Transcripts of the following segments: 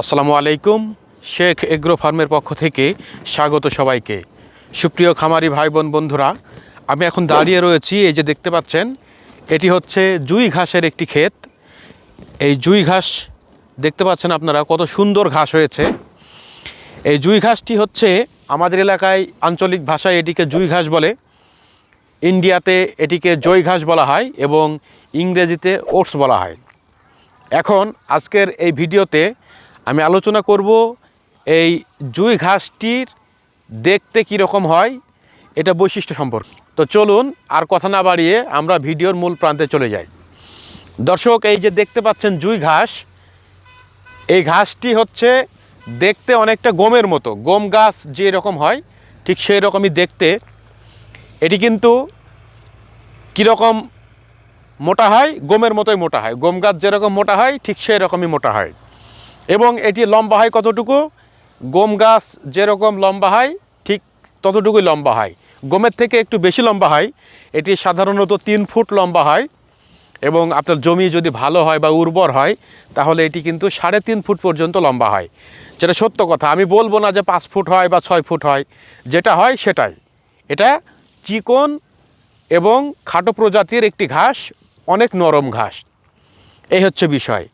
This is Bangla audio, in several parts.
আসসালামু আলাইকুম। শেখ এগ্রো ফার্মের পক্ষ থেকে স্বাগত সবাইকে। সুপ্রিয় খামারি ভাই বোন বন্ধুরা, আমি এখন দাঁড়িয়ে রয়েছি, এই যে দেখতে পাচ্ছেন, এটি হচ্ছে জুই ঘাসের একটি ক্ষেত। এই জুই ঘাস, দেখতে পাচ্ছেন আপনারা কত সুন্দর ঘাস হয়েছে। এই জুই ঘাসটি হচ্ছে আমাদের এলাকায় আঞ্চলিক ভাষায় এটিকে জুই ঘাস বলে। ইন্ডিয়াতে এটিকে জয় ঘাস বলা হয় এবং ইংরেজিতে ওটস বলা হয়। এখন আজকের এই ভিডিওতে আমি আলোচনা করব এই জুই ঘাসটির দেখতে কীরকম হয়, এটা বৈশিষ্ট্য সম্পর্কে। তো চলুন আর কথা না বাড়িয়ে আমরা ভিডিওর মূল প্রান্তে চলে যাই। দর্শক, এই যে দেখতে পাচ্ছেন জুই ঘাস, এই ঘাসটি হচ্ছে দেখতে অনেকটা গমের মতো। গম গাছ যে রকম হয়, ঠিক সেই রকমই দেখতে। এটি কিন্তু কীরকম মোটা হয়? গমের মতোই মোটা হয়। গম গাছ যেরকম মোটা হয়, ঠিক সেই রকমই মোটা হয়। এবং এটি লম্বা হয় কতটুকু? গম গাছ যেরকম লম্বা হয়, ঠিক ততটুকুই লম্বা হয়। গমের থেকে একটু বেশি লম্বা হয়, এটি সাধারণত তিন ফুট লম্বা হয় এবং আপনার জমি যদি ভালো হয় বা উর্বর হয়, তাহলে এটি কিন্তু সাড়ে তিন ফুট পর্যন্ত লম্বা হয়। যেটা সত্য কথা, আমি বলব না যে পাঁচ ফুট হয় বা ছয় ফুট হয়, যেটা হয় সেটাই। এটা চিকন এবং খাটো প্রজাতির একটি ঘাস, অনেক নরম ঘাস। এই হচ্ছে বিষয়।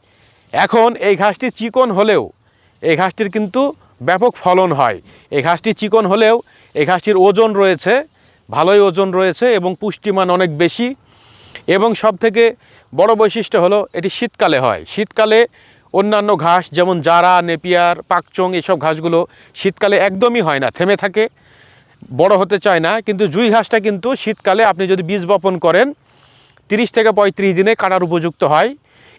এখন এই ঘাসটি চিকন হলেও, এই ঘাসটির কিন্তু ব্যাপক ফলন হয়। এই ঘাসটি চিকন হলেও, এই ঘাসটির ওজন রয়েছে, ভালোই ওজন রয়েছে এবং পুষ্টিমান অনেক বেশি। এবং সব থেকে বড় বৈশিষ্ট্য হলো, এটি শীতকালে হয়। শীতকালে অন্যান্য ঘাস যেমন জারা, নেপিয়ার, পাকচং এসব ঘাসগুলো শীতকালে একদমই হয় না, থেমে থাকে, বড় হতে চায় না। কিন্তু জুই ঘাসটা কিন্তু শীতকালে আপনি যদি বীজ বপন করেন, তিরিশ থেকে পঁয়ত্রিশ দিনে কাটার উপযুক্ত হয়।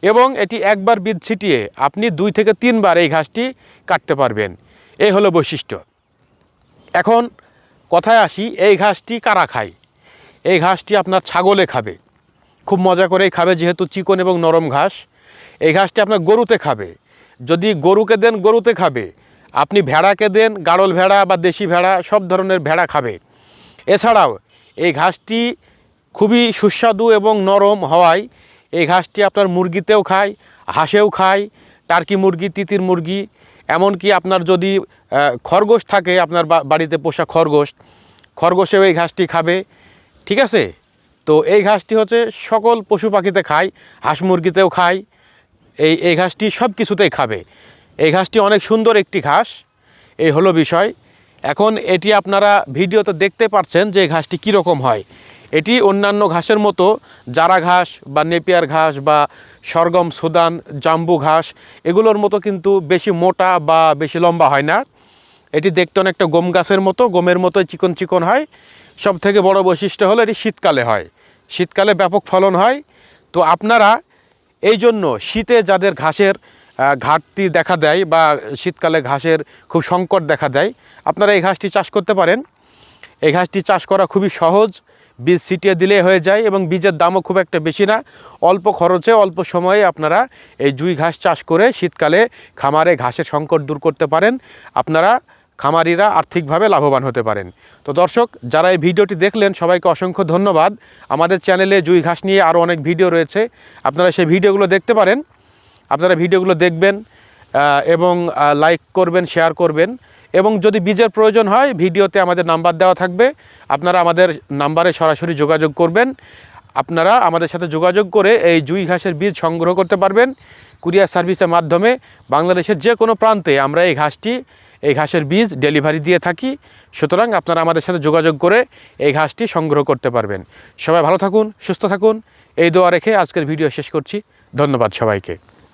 এবং এটি একবার বীজ ছিটিয়ে আপনি দুই থেকে তিনবার এই ঘাসটি কাটতে পারবেন। এই হলো বৈশিষ্ট্য। এখন কথায় আসি, এই ঘাসটি কারা খায়? এই ঘাসটি আপনার ছাগলে খাবে। খুব মজা করেই খাবে যেহেতু চিকন এবং নরম ঘাস। এই ঘাসটি আপনার গরুতে খাবে। যদি গরুকে দেন, গরুতে খাবে। আপনি ভেড়াকে দেন, গাড়ল ভেড়া বা দেশি ভেড়া, সব ধরনের ভেড়া খাবে। এছাড়াও এই ঘাসটি খুবই সুস্বাদু এবং নরম হওয়ায় এই ঘাসটি আপনার মুরগিতেও খায়, হাঁসেও খায়, টার্কি মুরগি, তিতির মুরগি, এমনকি আপনার যদি খরগোশ থাকে, আপনার বাড়িতে পোষা খরগোশ, খরগোশেও এই ঘাসটি খাবে, ঠিক আছে? তো এই ঘাসটি হচ্ছে সকল পশু পাখিতে খায়, হাঁস মুরগিতেও খায়, এই এই ঘাসটি সব কিছুতেই খাবে। এই ঘাসটি অনেক সুন্দর একটি ঘাস, এই হলো বিষয়। এখন এটি আপনারা ভিডিওতে দেখতে পাচ্ছেন যে ঘাসটি কীরকম হয়। এটি অন্যান্য ঘাসের মতো জারা ঘাস বা নেপিয়ার ঘাস বা সরগম, সুদান, জাম্বু ঘাস, এগুলোর মতো কিন্তু বেশি মোটা বা বেশি লম্বা হয় না। এটি দেখতে অনেকটা গম গাছের মতো, গমের মতো চিকন চিকন হয়। সব থেকে বড় বৈশিষ্ট্য হলো এটি শীতকালে হয়। শীতকালে ব্যাপক ফলন হয়। তো আপনারা এই জন্য শীতে যাদের ঘাসের ঘাটতি দেখা দেয় বা শীতকালে ঘাসের খুব সংকট দেখা দেয়, আপনারা এই ঘাসটি চাষ করতে পারেন। এই ঘাসটি চাষ করা খুবই সহজ। বীজ ছিটিয়ে দিলে হয়ে যায় এবং বীজের দামও খুব একটা বেশি না। অল্প খরচে, অল্প সময়ে আপনারা এই জুই ঘাস চাষ করে শীতকালে খামারে ঘাসের সংকট দূর করতে পারেন। আপনারা খামারিরা আর্থিকভাবে লাভবান হতে পারেন। তো দর্শক, যারা এই ভিডিওটি দেখলেন, সবাইকে অসংখ্য ধন্যবাদ। আমাদের চ্যানেলে জুই ঘাস নিয়ে আরও অনেক ভিডিও রয়েছে। আপনারা সেই ভিডিওগুলো দেখতে পারেন। আপনারা ভিডিওগুলো দেখবেন এবং লাইক করবেন শেয়ার করবেন। এবং যদি বীজের প্রয়োজন হয়, ভিডিওতে আমাদের নাম্বার দেওয়া থাকবে। আপনারা আমাদের নাম্বারে সরাসরি যোগাযোগ করবেন। আপনারা আমাদের সাথে যোগাযোগ করে এই জুই ঘাসের বীজ সংগ্রহ করতে পারবেন কুরিয়ার সার্ভিসের মাধ্যমে বাংলাদেশের যে কোনো প্রান্তে আমরা এই ঘাসটি, এই ঘাসের বীজ ডেলিভারি দিয়ে থাকি। সুতরাং আপনারা আমাদের সাথে যোগাযোগ করে এই ঘাসটি সংগ্রহ করতে পারবেন। সবাই ভালো থাকুন, সুস্থ থাকুন। এই দোয়া রেখে আজকের ভিডিও শেষ করছি। ধন্যবাদ সবাইকে।